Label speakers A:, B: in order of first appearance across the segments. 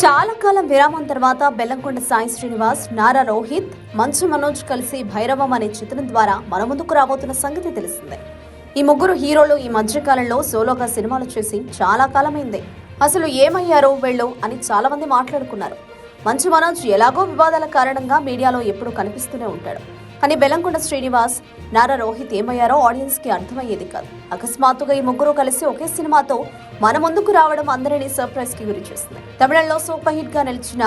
A: చాలా కాలం విరామం తర్వాత బెల్లంకొండ సాయి శ్రీనివాస్ నారా రోహిత్ మంచు మనోజ్ కలిసి భైరవం అనే చిత్రం ద్వారా మన ముందుకు రాబోతున్న సంగతి తెలిసిందే. ఈ ముగ్గురు హీరోలు ఈ మధ్యకాలంలో సోలోగా సినిమాలు చేసి చాలా కాలమైంది. అసలు ఏమయ్యారో వీళ్ళు అని చాలా మంది మాట్లాడుకున్నారు. మంచు మనోజ్ ఎలాగో వివాదాల కారణంగా మీడియాలో ఎప్పుడూ కనిపిస్తూనే ఉంటాడు. కానీ బెలంకొండ శ్రీనివాస్ నారా రోహిత్ ఏమయ్యారో ఆడియన్స్కి అర్థమయ్యేది కాదు. అకస్మాత్తుగా ఈ ముగ్గురు కలిసి ఒకే సినిమాతో మన ముందుకు రావడం అందరినీ సర్ప్రైజ్కి గురి చేస్తుంది తమిళంలో సూపర్ హిట్గా నిలిచిన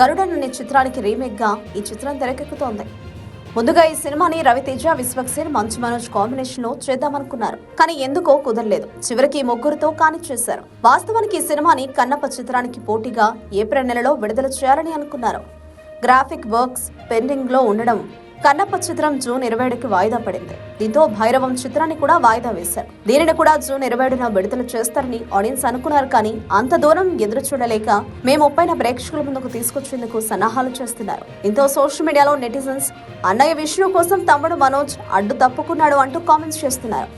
A: గరుడన్ అనే చిత్రానికి రీమేక్గా ఈ చిత్రం తెరకెక్కుతోంది. ముందుగా ఈ సినిమాని రవితేజ విశ్వక్సేన్ మంచు మనోజ్ కాంబినేషన్లో చేద్దామనుకున్నారు. కానీ ఎందుకో కుదరలేదు. చివరికి ఈ ముగ్గురుతో కానిచ్చేశారు. వాస్తవానికి ఈ సినిమాని కన్నప్ప చిత్రానికి పోటీగా ఏప్రిల్ నెలలో విడుదల చేయాలని అనుకున్నారు. గ్రాఫిక్ వర్క్స్ పెండింగ్లో ఉండడం కన్నప్ప చిత్రం జూన్ ఇరవై ఏడుకి వాయిదా పడింది. దీంతో భైరవం చిత్రాన్ని కూడా వాయిదా వేశారు. దీనిని కూడా జూన్ ఇరవై ఏడున విడుదల చేస్తారని ఆడియన్స్ అనుకున్నారు కానీ అంత దూరం ఎదురు చూడలేక మేము ముప్పైన ప్రేక్షకుల ముందుకు తీసుకొచ్చేందుకు సన్నాహాలు చేస్తున్నారు. దీంతో సోషల్ మీడియాలో నెటిజన్స్ అన్నయ్య విష్ణు కోసం తమ్ముడు మనోజ్ అడ్డు తప్పుకున్నాడు అంటూ కామెంట్స్ చేస్తున్నారు.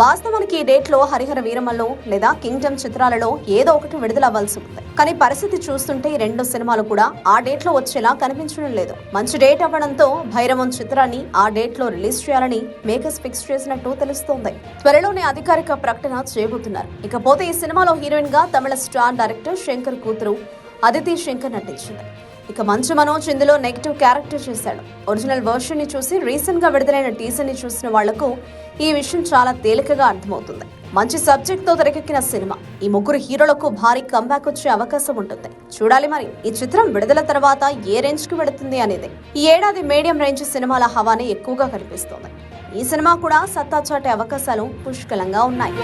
A: వాస్తవానికి ఈ డేట్లో హరిహర వీరమల్లో లేదా కింగ్డమ్ చిత్రాలలో ఏదో ఒకటి విడుదల అవ్వాల్సి ఉంది కానీ పరిస్థితి చూస్తుంటే ఈ రెండు సినిమాలు కూడా ఆ డేట్లో వచ్చేలా కనిపించడం లేదు. మంచి డేట్ అవ్వడంతో భైరవం చిత్రాన్ని ఆ డేట్లో రిలీజ్ చేయాలని మేకర్స్ ఫిక్స్ చేసినట్టు తెలుస్తోంది. త్వరలోనే అధికారిక ప్రకటన చేయబోతున్నారు ఇకపోతే ఈ సినిమాలో హీరోయిన్గా తమిళ స్టార్ డైరెక్టర్ శంకర్ కూతురు అదితి శంకర్ నటించింది. ఇక మంచు మనోజ్ ఇందులో నెగిటివ్ క్యారెక్టర్ చేశాడు. ఒరిజినల్ వర్షన్ని చూసి రీసెంట్గా విడుదలైన టీజర్ని చూసిన వాళ్ళకు ఈ విషయం చాలా తేలికగా అర్థమవుతుంది. మంచి సబ్జెక్ట్తో తెరకెక్కిన సినిమా. ఈ ముగ్గురు హీరోలకు భారీ కంబ్యాక్ వచ్చే అవకాశం ఉంటుంది. చూడాలి మరి ఈ చిత్రం విడుదల తర్వాత ఏ రేంజ్కి వెడుతుంది అనేది. ఈ ఏడాది మీడియం రేంజ్ సినిమాల హవానే ఎక్కువగా కనిపిస్తోంది. ఈ సినిమా కూడా సత్తా చాటే అవకాశాలు పుష్కలంగా ఉన్నాయి.